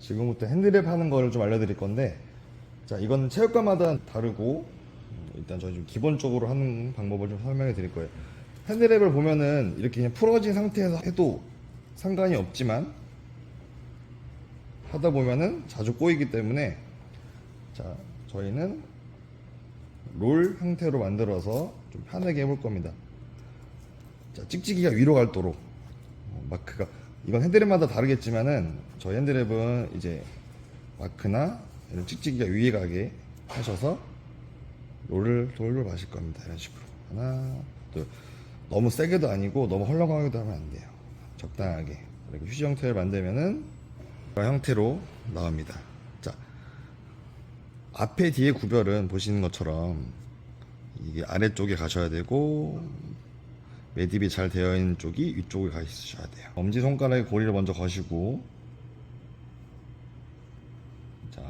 지금부터 핸드랩 하는 거를 좀 알려드릴 건데 자 이건 체육관마다 다르고 음, 일단 저희 좀 기본적으로 하는 방법을 좀 설명해 드릴 거예요. 핸드랩을 보면은 이렇게 그냥 풀어진 상태에서 해도 상관이 없지만 하다 보면은 자주 꼬이기 때문에 자 저희는 롤 형태로 만들어서 좀 편하게 해볼 겁니다. 자 찍찍이가 위로 갈도록 어, 마크가 이건 핸드랩마다 다르겠지만은 저희 핸드랩은 이제 마크나 이런 찍찍이가 위에 가게 하셔서 롤을 돌돌 마실 겁니다. 이런 식으로. 하나 둘. 너무 세게도 아니고 너무 헐렁하게도 하면 안 돼요. 적당하게. 이렇게 휴지 형태를 만들면은 이런 형태로 나옵니다. 자 앞에 뒤에 구별은 보시는 것처럼 이게 아래쪽에 가셔야 되고 매듭이 잘 되어 있는 쪽이 위쪽에 가 있으셔야 돼요. 엄지 손가락에 고리를 먼저 거시고 자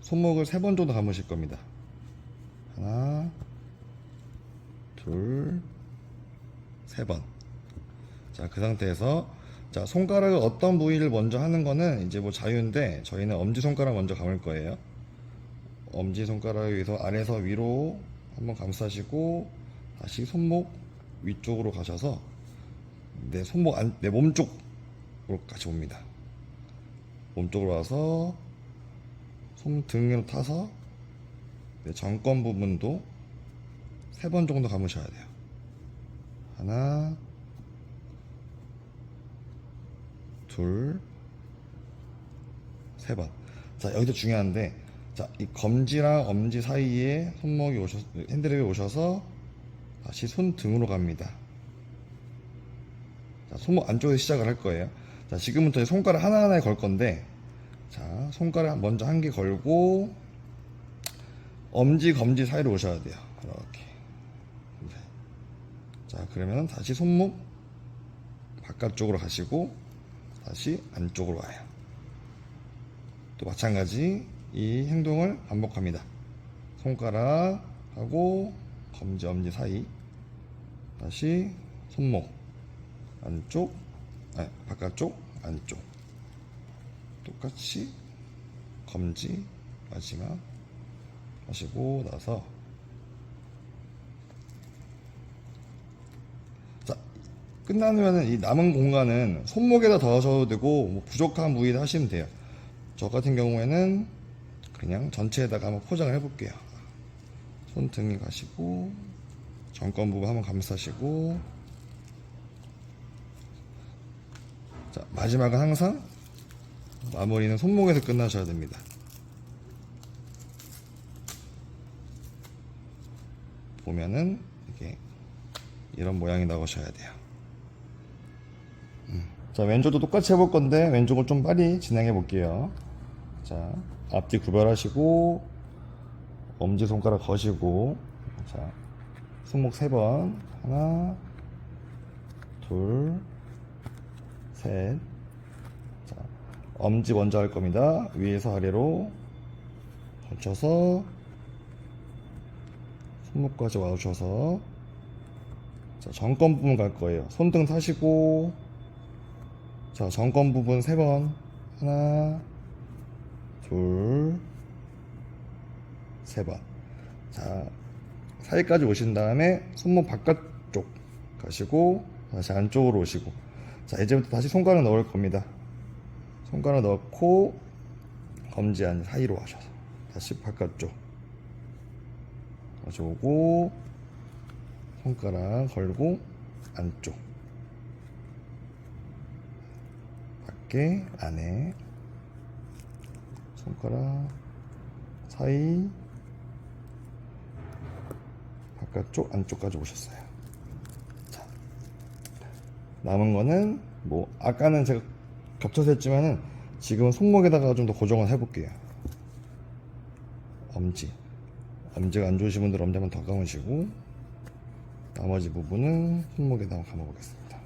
손목을 세 번 정도 감으실 겁니다. 하나, 둘, 세 번. 자 그 상태에서 자 손가락을 어떤 부위를 먼저 하는 거는 이제 뭐 자유인데 저희는 엄지 손가락 먼저 감을 거예요. 엄지 손가락 위에서 아래에서 위로 한번 감싸시고 다시 손목 위쪽으로 가셔서 내 손목 안, 내 몸쪽으로 같이 옵니다. 몸쪽으로 와서 손 등으로 타서 내 정권 부분도 세 번 정도 감으셔야 돼요. 하나, 둘, 세 번. 자, 여기서 중요한데, 자, 이 검지랑 엄지 사이에 손목이 오셔, 핸드랩이 오셔서 다시 손등으로 갑니다. 자, 손목 안쪽에서 시작을 할 거예요. 자, 지금부터 손가락 하나하나에 걸 건데, 자, 손가락 먼저 한 개 걸고, 엄지, 검지 사이로 오셔야 돼요. 이렇게. 네. 자, 그러면 다시 손목 바깥쪽으로 가시고, 다시 안쪽으로 와요. 또 마찬가지 이 행동을 반복합니다. 손가락 하고 검지 엄지 사이 다시 손목 안쪽 아 바깥쪽 안쪽 똑같이 검지 마지막 하시고 나서 자 끝나면은 이 남은 공간은 손목에다 더하셔도 되고 뭐 부족한 부위를 하시면 돼요. 저 같은 경우에는 그냥 전체에다가 한번 포장을 해볼게요. 손등에 가시고 정권 부분 한번 감싸시고 자 마지막은 항상 마무리는 손목에서 끝나셔야 됩니다. 보면은 이게 이런 모양이 나오셔야 돼요. 음. 자 왼쪽도 똑같이 해볼 건데 왼쪽을 좀 빨리 진행해 볼게요. 자 앞뒤 구별하시고 엄지 손가락 거시고 자 손목 세 번. 하나 둘셋자 엄지 먼저 할 겁니다. 위에서 아래로 걸쳐서 손목까지 와주셔서. 자 정권 부분 갈 거예요. 손등 타시고. 자 정권 부분 세 번. 하나 둘 세 번. 자, 사이까지 오신 다음에 손목 바깥쪽 가시고 다시 안쪽으로 오시고 자, 이제부터 다시 손가락 넣을 겁니다. 손가락 넣고 검지 안 사이로 하셔서 다시 바깥쪽 다시 오고 손가락 걸고 안쪽 밖에 안에 손가락 사이 바깥쪽 안쪽까지 오셨어요. 자, 남은 거는 뭐 아까는 제가 겹쳐서 했지만은 지금은 손목에다가 좀 더 고정을 해볼게요. 엄지 엄지가 안 좋으신 분들 엄지 한번 더 감으시고 나머지 부분은 손목에다가 감아보겠습니다.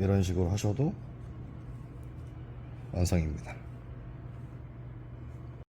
이런 식으로 하셔도 완성입니다.